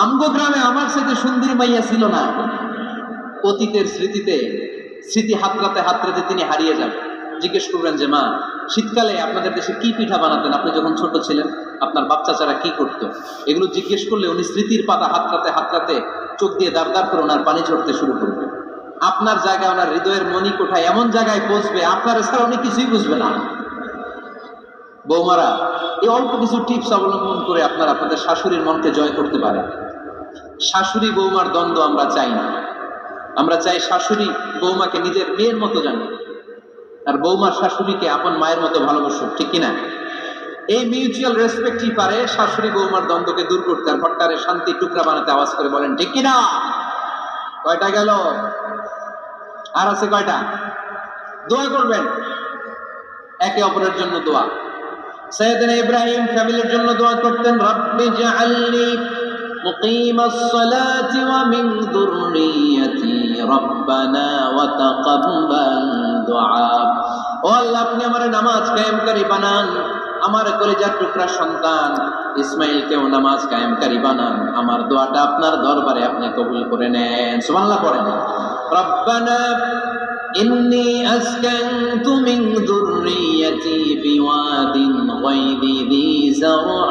আমগো গ্রামে আমার সাথে সুন্দরী মাইয়া ছিল না। অতীতের স্মৃতিতে, স্মৃতি হাতরাতে হাতরাতে তিনি হারিয়ে যান। জিজ্ঞেস করবেন যে মা শীতকালে আপনাদের দেশে কি পিঠা বানাতেন? আপনি যখন ছোট ছিলেন, আপনার বাচ্চা চারা কি করতো? এগুলো জিজ্ঞেস করলে উনি স্মৃতির পাতা হাতরাতে হাতরাতে চোখ দিয়ে দাঁড় করে ওনার পানি ঝরতে শুরু করবে আপনার জায়গায় ওনার হৃদয়ের মনি কোঠায় এমন জায়গায় পৌঁছবে, আপনার ছাড়া উনি কিছুই বুঝবে না। বৌমারা, এই অল্প কিছু টিপস অবলম্বন করে আপনারা আপনাদের শাশুড়ির মনকে জয় করতে পারেন। শাশুড়ি বৌমার দ্বন্দ্ব আমরা চাই না। আমরা চাই শাশুড়ি বৌমাকে নিজের মেয়ের মতো জানি আর বৌমার শাশুড়িকে আপন মায়ের মতো ভালোবাসুক, ঠিক কিনা? এই মিউচুয়াল রেসপেক্টই পারে শাশুড়ি বৌমার দ্বন্দ্বকে দূর করতে আর ঘরটারে শান্তি টুকরা বানাতে আওয়াজ করে বলেন, ঠিক কিনা? কয়টা গেল? আর আছে কয়টা? দোয়া করবেন। একে অপরের জন্য দোয়া। সৈয়দনা ইব্রাহিম ফ্যামিলির জন্য দোয়া করতেন, রব্বি জাআলনি মুকিম الصلاة ومن ذريتي ربنا وتقبل دعاء ও আল্লাহ আপনি আমার নামাজ কায়েমকারী বানান আমার কলেজার টুকরা সন্তান ইসমাইলকেও নামাজ কায়েমকারী বানান আমার দোয়াটা আপনার দরবারে আপনি কবুল করে নেন সুবহানাল্লাহ পড়েন রব্বানা إني أسكنت من ذريتي بواد غير ذي زرع عند